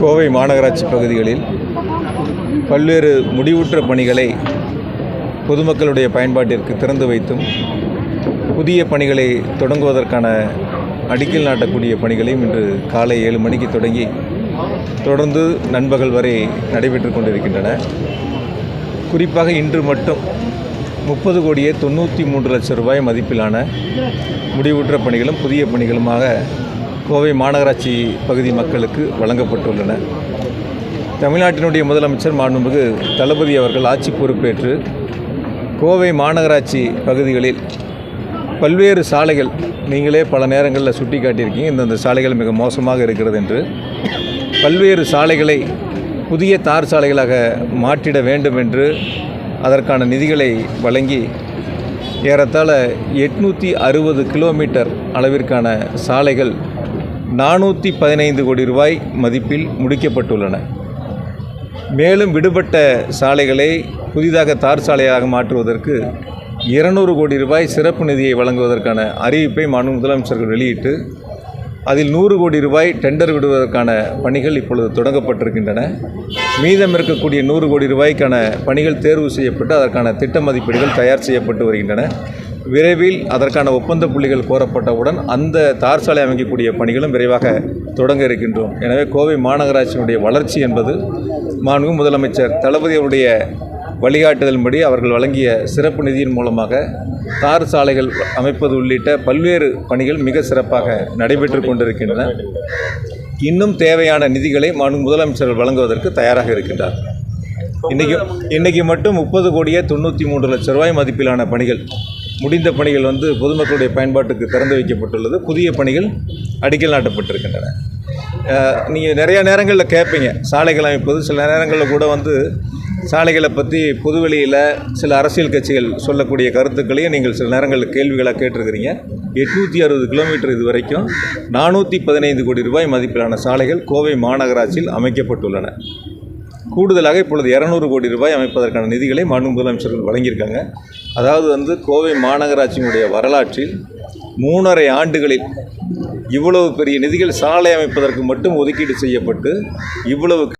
கோவை மாநகராட்சி பகுதிகளில் பல்வேறு முடிவுற்ற பணிகளை பொதுமக்களுடைய பயன்பாட்டிற்கு திறந்து வைத்தும் புதிய பணிகளை தொடங்குவதற்கான அடிக்கல் நாட்டக்கூடிய பணிகளையும் இன்று காலை ஏழு மணிக்கு தொடங்கி தொடர்ந்து நண்பகல் வரை நடைபெற்று கொண்டிருக்கின்றன. குறிப்பாக இன்று மட்டும் முப்பது கோடியே தொண்ணூற்றி மூன்று லட்சம் ரூபாய் மதிப்பிலான முடிவுற்ற பணிகளும் புதிய பணிகளுமாக கோவை மாநகராட்சி பகுதி மக்களுக்கு வழங்கப்பட்டுள்ளன. தமிழ்நாட்டினுடைய முதலமைச்சர் மாண்புமிகு தளபதி அவர்கள் ஆட்சி பொறுப்பேற்று கோவை மாநகராட்சி பகுதிகளில் பல்வேறு சாலைகள் நீங்களே பல நேரங்களில் சுட்டி காட்டியிருக்கீங்க இந்தந்த சாலைகள் மிக மோசமாக இருக்கிறது என்று. பல்வேறு சாலைகளை புதிய தார் சாலைகளாக மாற்றிட வேண்டும் என்று அதற்கான நிதிகளை வழங்கி ஏறத்தாழ எட்நூற்றி அறுபது கிலோமீட்டர் அளவிற்கான சாலைகள் நானூற்றி பதினைந்து கோடி ரூபாய் மதிப்பில் முடிக்கப்பட்டுள்ளன. மேலும் விடுபட்ட சாலைகளை புதிதாக தார் சாலையாக மாற்றுவதற்கு இருநூறு கோடி ரூபாய் சிறப்பு நிதியை வழங்குவதற்கான அறிவிப்பை மாநில முதலமைச்சர்கள் வெளியிட்டு அதில் நூறு கோடி ரூபாய் டெண்டர் விடுவதற்கான பணிகள் இப்பொழுது தொடங்கப்பட்டிருக்கின்றன. மீதம் இருக்கக்கூடிய நூறு கோடி ரூபாய்க்கான பணிகள் தேர்வு செய்யப்பட்டு அதற்கான திட்ட மதிப்பீடுகள் தயார் செய்யப்பட்டு வருகின்றன. விரைவில் அதற்கான ஒப்பந்த புள்ளிகள் கோரப்பட்டவுடன் அந்த தார் சாலை அமைக்கக்கூடிய பணிகளும் விரைவாக தொடங்க இருக்கின்றோம். எனவே கோவை மாநகராட்சியினுடைய வளர்ச்சி என்பது மாண்பு முதலமைச்சர் தளபதி அவருடைய வழிகாட்டுதலின்படி அவர்கள் வழங்கிய சிறப்பு நிதியின் மூலமாக தார் சாலைகள் அமைப்பது உள்ளிட்ட பல்வேறு பணிகள் மிக சிறப்பாக நடைபெற்று கொண்டிருக்கின்றன. இன்னும் தேவையான நிதிகளை மாநில முதலமைச்சர்கள் வழங்குவதற்கு தயாராக இருக்கின்றார். இன்றைக்கு இன்றைக்கி மட்டும் முப்பது கோடியே தொண்ணூற்றி மூன்று லட்ச ரூபாய் மதிப்பிலான பணிகள் முடிந்த பணிகள் வந்து பொதுமக்களுடைய பயன்பாட்டுக்கு திறந்து வைக்கப்பட்டுள்ளது. புதிய பணிகள் அடிக்கல் நாட்டப்பட்டிருக்கின்றன. நீங்கள் நிறைய நேரங்களில் கேட்பீங்க சாலைகள் அமைப்பது சில நேரங்களில் கூட வந்து சாலைகளை பற்றி பொதுவெளியில் சில அரசியல் கட்சிகள் சொல்லக்கூடிய கருத்துக்களையும் நீங்கள் சில நேரங்களில் கேள்விகளாக கேட்டிருக்கிறீங்க. எட்நூற்றி அறுபது கிலோமீட்டர் இது வரைக்கும் நானூற்றி பதினைந்து கோடி ரூபாய் மதிப்பிலான சாலைகள் கோவை மாநகராட்சியில் அமைக்கப்பட்டுள்ளன. கூடுதலாக இப்பொழுது இரநூறு கோடி ரூபாய் அமைப்பதற்கான நிதிகளை மாநில முதலமைச்சர்கள் வழங்கியிருக்காங்க. அதாவது வந்து கோவை மாநகராட்சியினுடைய வரலாற்றில் மூணரை ஆண்டுகளில் இவ்வளவு பெரிய நிதிகள் சாலை அமைப்பதற்கு மட்டும் ஒதுக்கீடு செய்யப்பட்டு இவ்வளவு